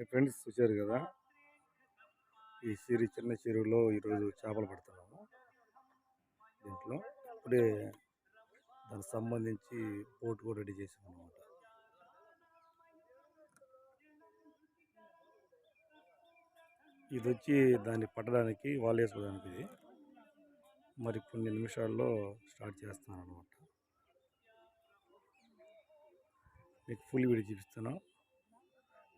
మీ friends చూశారు కదా? ఈ సిరి చిన్న చెరువులో ఈరోజు చేపలు పడుతున్నాము. దీంట్లో ఇప్పుడే దానికి సంబంధించి బోట్ కూడా రెడీ చేసాం అనమాట ఇది వచ్చి దాన్ని పట్టడానికి వాళ్ళు వేసుకోవడానికి ఇది. మరి కొన్ని నిమిషాల్లో స్టార్ట్ చేస్తాను అనమాట మీకు ఫుల్ వీడియో చూపిస్తాను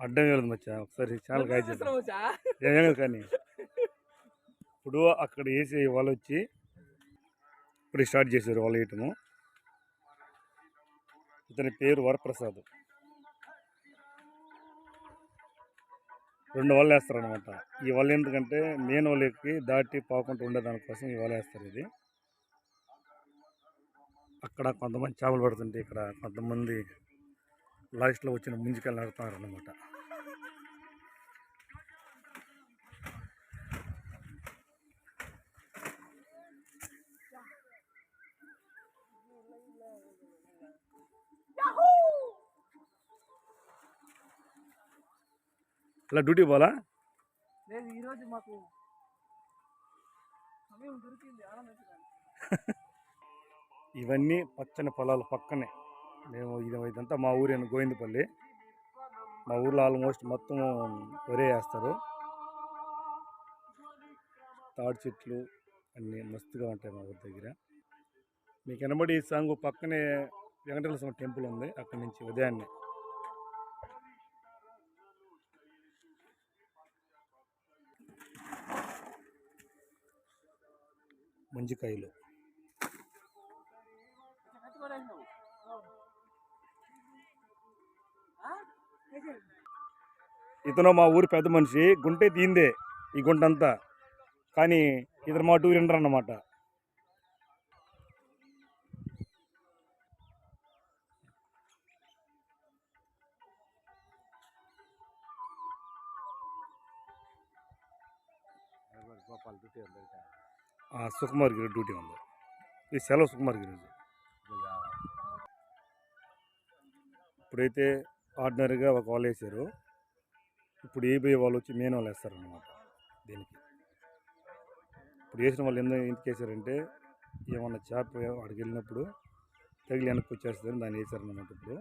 అడ్డం వెళ్ళదు మచ్చా ఒకసారి చాలా కాయ చేద్దాం. ఏమేమి కానీ. ఇప్పుడు అక్కడ వేసే వాళ్ళు వచ్చి ఇప్పుడు స్టార్ట్ చేశారు వాళ్ళు వేయటము. ఇతని పేరు వరప్రసాద్. రెండు వాళ్ళు వేస్తారు అనమాట ఈ వాళ్ళు ఎందుకంటే మెయిన్ వాళ్ళకి దాటి పోకుండా ఉండే దానికోసం ఈ వాళ్ళు వేస్తారు ఇది. అక్కడ కొంతమంది చేపలు పడుతుంటే ఇక్కడ కొంతమంది లాస్ట్లో వచ్చిన ముందుకెళ్ళి ఆడుతున్నారు అనమాట అలా డ్యూటీ పోలా లేదు ఈరోజు మాకు సమయం దొరికింది ఇవన్నీ పచ్చని పొలాలు పక్కనే. మేము ఇది ఇదంతా మా ఊరేను గోవిందపల్లి. మా ఊర్లో ఆల్మోస్ట్ మొత్తం వరే వేస్తారు. తాడి చెట్లు అన్నీ మస్తుగా ఉంటాయి మా ఊరి దగ్గర. మీకు వెనబడి సాంగు పక్కనే వెంకటేశ్వర స్వామి టెంపుల్ ఉంది. అక్కడి నుంచి ఉదయాన్నే. మంజికాయలు. ఇతను మా ఊరి పెద్ద మనిషి గుంటే తీందే ఈ గుంట అంతా కానీ ఇతను మా టూర్ వినరు అన్నమాట. సుకుమార్ గిరి డ్యూటీ ఉంది. ఈ సెలవు సుకుమార్ గిరి ఇప్పుడైతే ఆర్డినరీగా ఒక వాళ్ళు వేసారు. ఇప్పుడు ఏబీఐ వాళ్ళు వచ్చి మెయిన్ వాళ్ళు వేస్తారనమాట దీనికి. ఇప్పుడు వేసిన వాళ్ళు ఎందుకు ఎందుకు వేసారంటే ఏమన్నా చేప అక్కడికి వెళ్ళినప్పుడు తగిలి వెనక్కి వచ్చేస్తుందని దాన్ని వేసారన్నమాట ఇప్పుడు.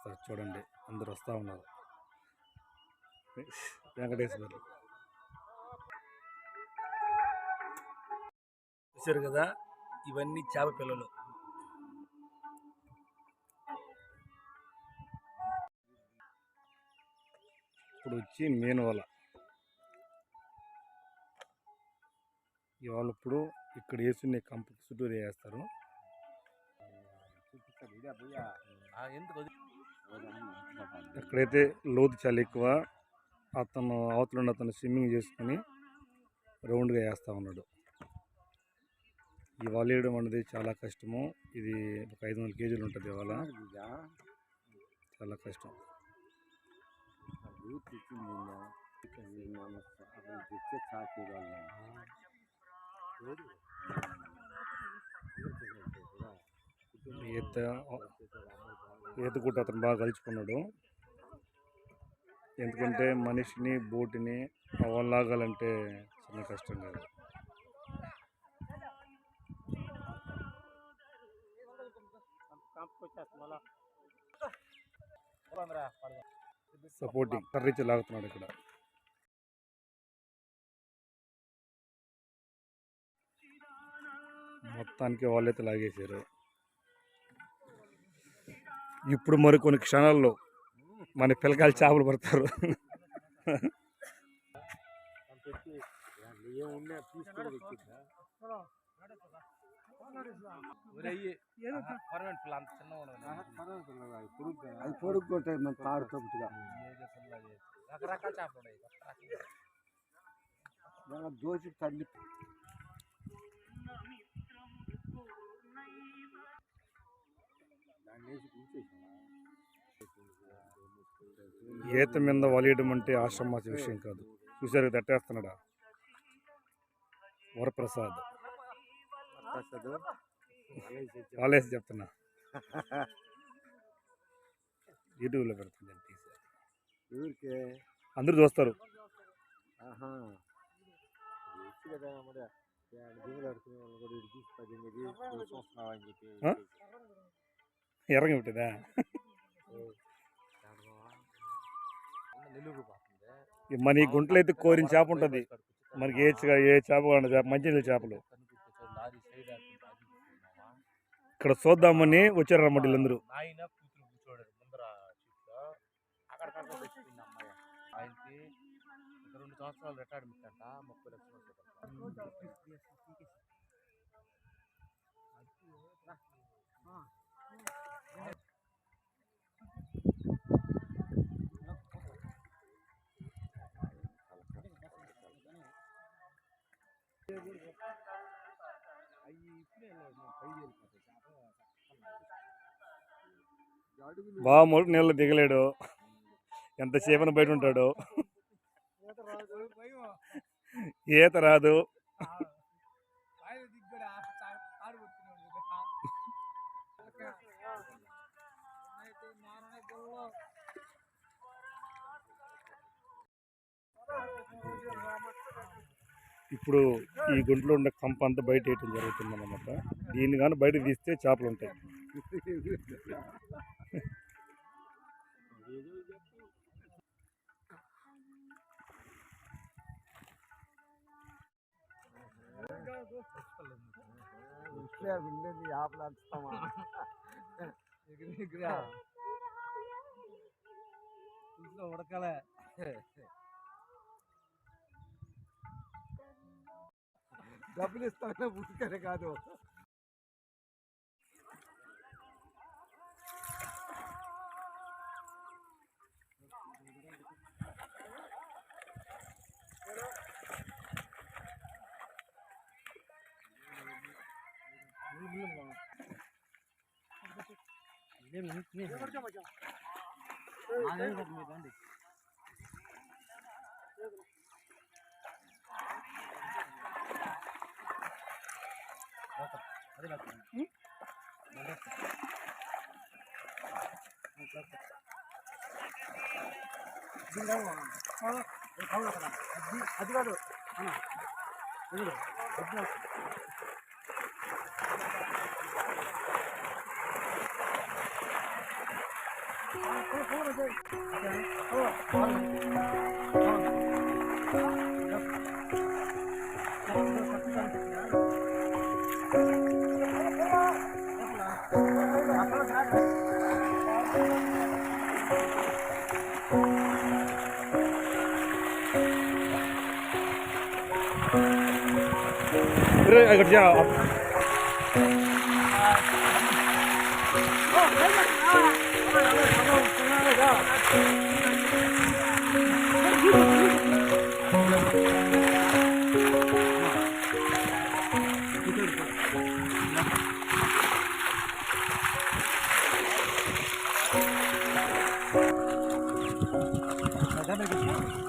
సార్ చూడండి అందరు వస్తూ ఉన్నారు. వెంకటేశ్వర చూశారు కదా ఇవన్నీ చేప పిల్లలు. ఇప్పుడు వచ్చి మెయిన్ వల. ఇవాళ ఇప్పుడు ఇక్కడ వేసిన కంప చుట్టూరు వేస్తారు. ఎక్కడైతే లోతు చాలా ఎక్కువ అతను అవతల అతను స్విమ్మింగ్ చేసుకుని రౌండ్గా వేస్తూ ఉన్నాడు. ఈ వల వేయడం అనేది చాలా కష్టము. ఇది ఒక ఐదు వందల కేజీలు ఉంటుంది ఇవాళ. చాలా కష్టం. ఈత ఈత కూడా అతను బాగా కలుచుకున్నాడు. ఎందుకంటే మనిషిని బోటిని బోటుని లాగాలంటే చిన్న కష్టం కాదు. సపోర్టింగ్ కర్రీచి లాగుతున్నాడు ఇక్కడ. మొత్తానికి వాళ్ళైతే లాగేశారు. ఇప్పుడు మరి కొన్ని క్షణాల్లో మన పిల్లకాయలు చేపలు పడతారు. అది మన రకరకాల చేపలు దోచి తల్లి ఈత మీద వలియడం అంటే ఆశ్రమాస విషయం కాదు. చూసారు తట్టేస్తున్నాడా వరప్రసాద్. ఆలేసి చెప్తున్నా. యూట్యూబ్లో పెడుతుంది ఊరికే. అందరూ చూస్తారు. కదా మరి. పెట్టిదా మన ఈ గుంటలో అయితే కోరిన చేప ఉంటుంది. మనకి ఏ ఏ చేప కావాలి చేప మంచి చేపలు. ఇక్కడ చూద్దామని వచ్చారు అన్నమాట వీళ్ళందరూ. నాయన కూతురు కూర్చోడు ముందర సీట్లో అక్కడ కట్ట తెచ్చుకుంది అమ్మాయి. ఆయనకి రెండు సంవత్సరాలు రిటైర్మెంట్ అంట ముప్పై లక్షలు వస్తుంది బాగా నీళ్ళు దిగలేడు. ఎంతసేపన బయట ఉంటాడు. ఈత రాదు. ఇప్పుడు ఈ గుంట్లో ఉండే కంప అంతా బయట వేయటం జరుగుతుంది అన్నమాట దీన్ని కానీ బయట తీస్తే చేపలు ఉంటాయి. ఇంట్లో ఉడకలే. ఆపలు అంచుతామా ఇంట్లో ఉడకలే డబ్బులు ఇస్తానే ఉతికనే కాదు అది కాదు రే, అక్కడ చే- దగ్గరికి